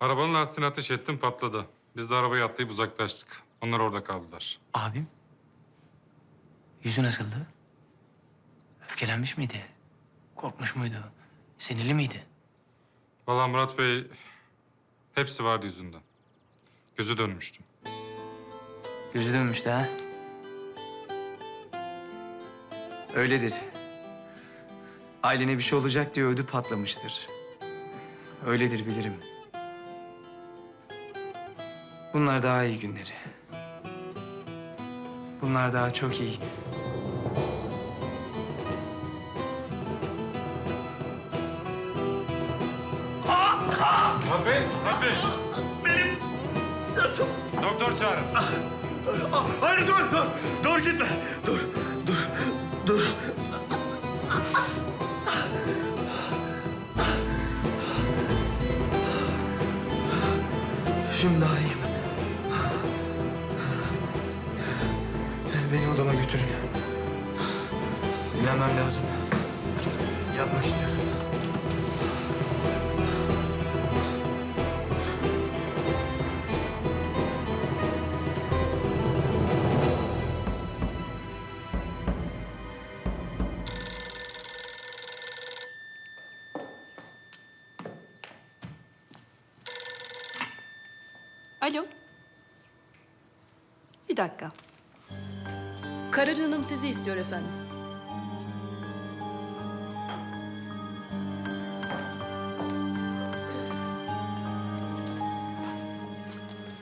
Arabanın lastiğine ateş ettim patladı. Biz de arabaya atlayıp uzaklaştık. Onlar orada kaldılar. Abim? Yüzü nasıldı? Öfkelenmiş miydi? Korkmuş muydu? Sinirli miydi? Vallahi Murat Bey hepsi vardı yüzünden. Gözü dönmüştü. Gözü dönmüştü ha? Öyledir. Ailene bir şey olacak diye ödü patlamıştır. Öyledir bilirim. Bunlar daha iyi günleri. Bunlar daha çok iyi. Murat Bey. Benim sırtım. Doktor çağırın. Ah, hayır dur dur. Dur gitme. Dur dur dur. Şimdi daha iyiyim. Dinlenmem lazım. Yatmak istiyorum. Alo. Bir dakika. Karar sizi istiyor efendim.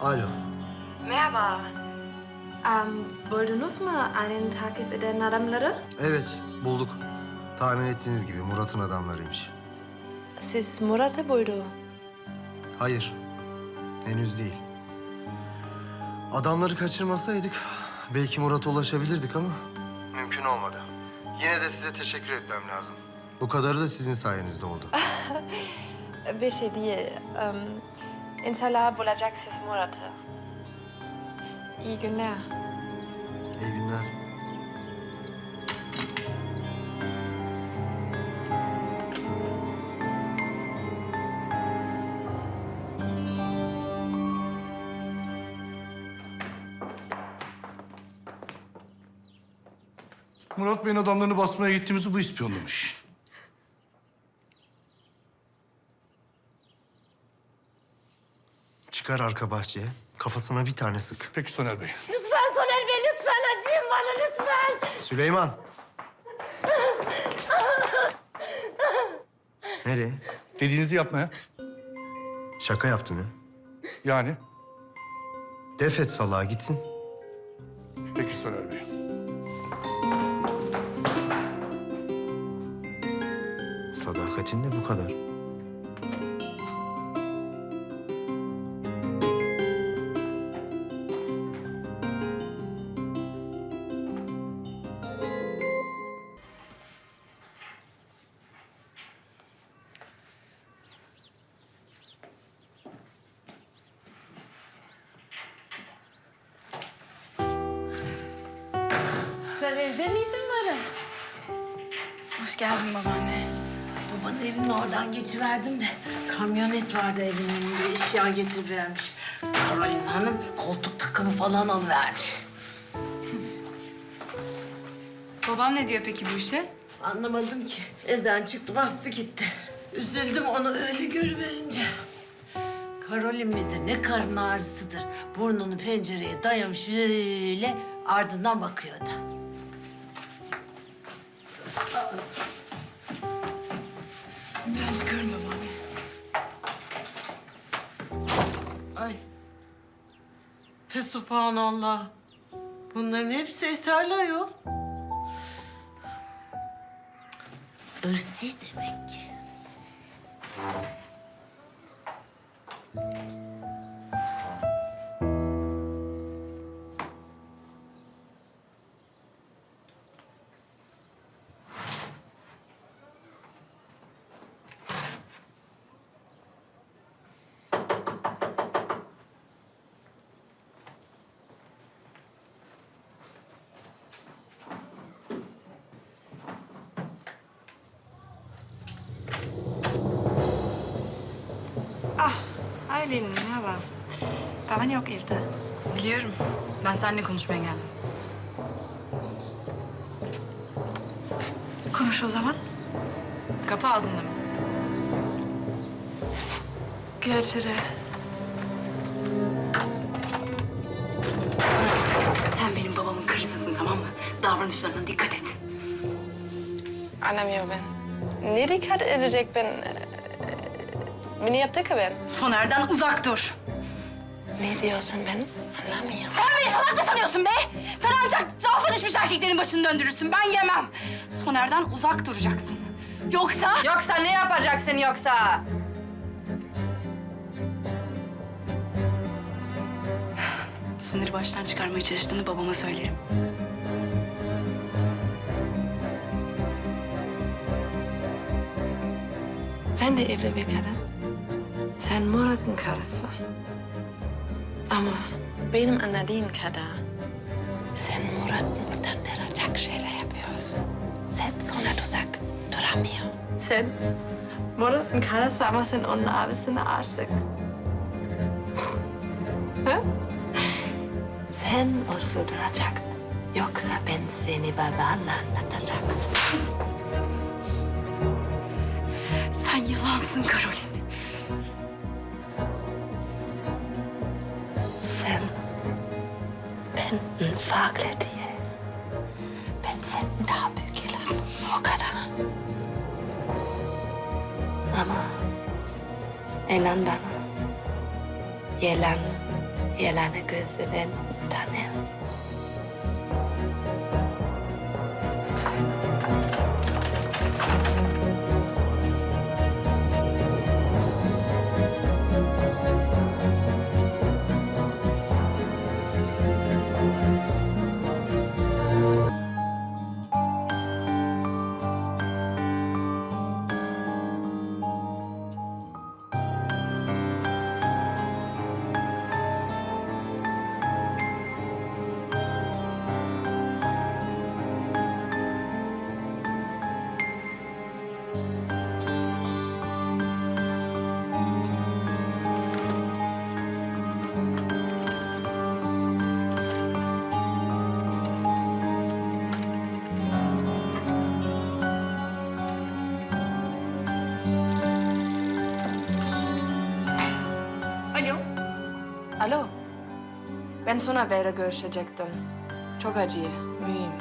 Alo. Merhaba. Ähm, buldunuz mu einen takip eden adamları? Evet, bulduk. Tahmin ettiğiniz gibi Murat'ın adamlarıymış. Siz Murat'ı buldu. Hayır, henüz değil. Adamları kaçırmasaydık belki Murat'a ulaşabilirdik ama... Mümkün olmadı. Yine de size teşekkür etmem lazım. Bu kadarı da sizin sayenizde oldu. Bir şey değil. Ähm, inşallah bulacaksınız Murat'ı. İyi günler. İyi günler. Murat Bey'in adamlarını basmaya gittiğimizi bu ispiyonlamış. Çıkar arka bahçeye, kafasına bir tane sık. Peki Soner Bey. Lütfen Soner Bey, lütfen acıyın bana lütfen. Süleyman! Nereye? Dediğinizi yapmaya. Şaka yaptın ya. Yani. Def et salağa gitsin. Peki Soner Bey. Sadakatin de bu kadar. Hoş geldin babaanne. Babanın evinin oradan geçiverdim de kamyonet vardı evinin önünde eşya getirivermiş. Caroline Hanım koltuk takımı falan alıvermiş. Babam ne diyor peki bu işe? Anlamadım ki. Evden çıktı bastı gitti. Üzüldüm onu öyle görüverince. Karolin midir ne karın ağrısıdır. Burnunu pencereye dayamış öyle ardından bakıyordu. Çıkıyorum babaanne. Ay. Fesubhanallah. Bunların hepsi eserli ayol. Irsi demek ki. Aylin merhaba. Baban yok evde. Biliyorum. Ben seninle konuşmaya geldim. Konuş o zaman. Kapı ağzında mı? Görüşürüz. Sen benim babamın karısısın tamam mı? Davranışlarına dikkat et. Anlamıyor ben. Ne dikkat edecek ben? Beni yaptı ki ben. Soner'den uzak dur. Ne diyorsun ben? Anlamıyorum. Sen beni salak mı sanıyorsun be? Sen ancak zaafa düşmüş erkeklerin başını döndürürsün. Ben yemem. Soner'den uzak duracaksın. Yoksa... Yoksa ne yapacaksın yoksa? Soner'i baştan çıkarmaya çalıştığını babama söylerim. Sen de evli bir kadın. Sen Murat'ın karısı. Ama benim anladığım kadar sen Murat'ın utandıracak şeyler yapıyorsun. Sen sonra uzak duramıyor. Sen Murat'ın karısı ama sen onun abisine aşık. Ha? sen uslu duracak. Yoksa ben seni babanla anlatacak. Sen yılansın Karolin. Farklı diye. Ben senden daha büyük ilan. O kadar. Ama inan bana. Yalan, yalanı gözünden tanır. Ben Soner Bey'le görüşecektim. Çok acil, mühim.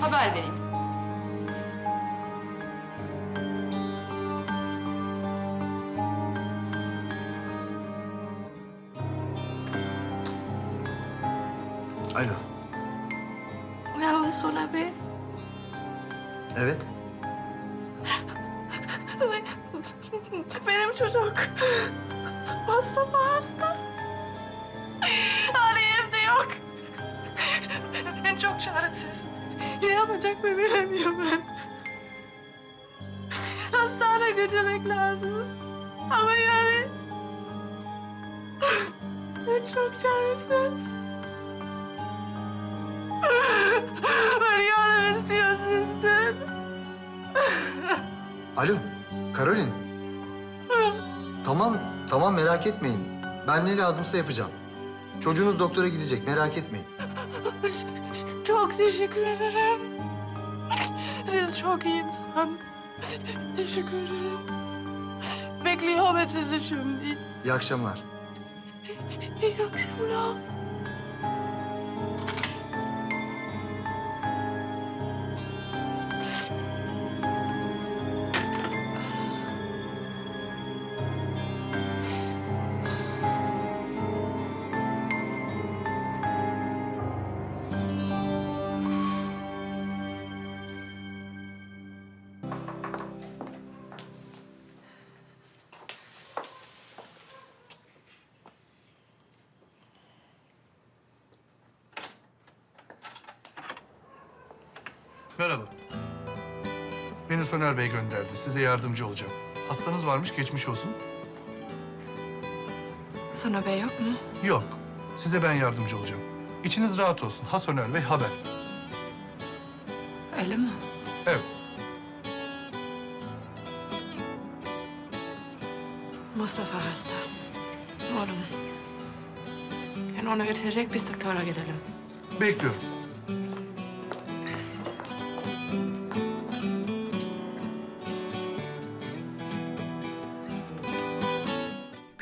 Haber vereyim. Alo. Ya Soner Bey. Evet. Benim çocuk. Hasta mı çok çaresiz. Ne yapacak mı bilemiyorum ben. Hastaneye götürmek lazım. Ama yani... Ben çok çaresiz. Ben yardım istiyor sizden. Alo. Karolin. tamam, tamam merak etmeyin. Ben ne lazımsa yapacağım. Çocuğunuz doktora gidecek, merak etmeyin. Çok teşekkür ederim. Siz çok iyi insan. Teşekkür ederim. Bekliyorum sizi şimdi. İyi akşamlar. İyi akşamlar. Merhaba. Beni Soner Bey gönderdi. Size yardımcı olacağım. Hastanız varmış, geçmiş olsun. Soner Bey yok mu? Yok. Size ben yardımcı olacağım. İçiniz rahat olsun. Ha Soner Bey, ha ben. Öyle mi? Evet. Mustafa hasta. Oğlum. Ben onu götürecek biz doktora gidelim. Bekliyorum.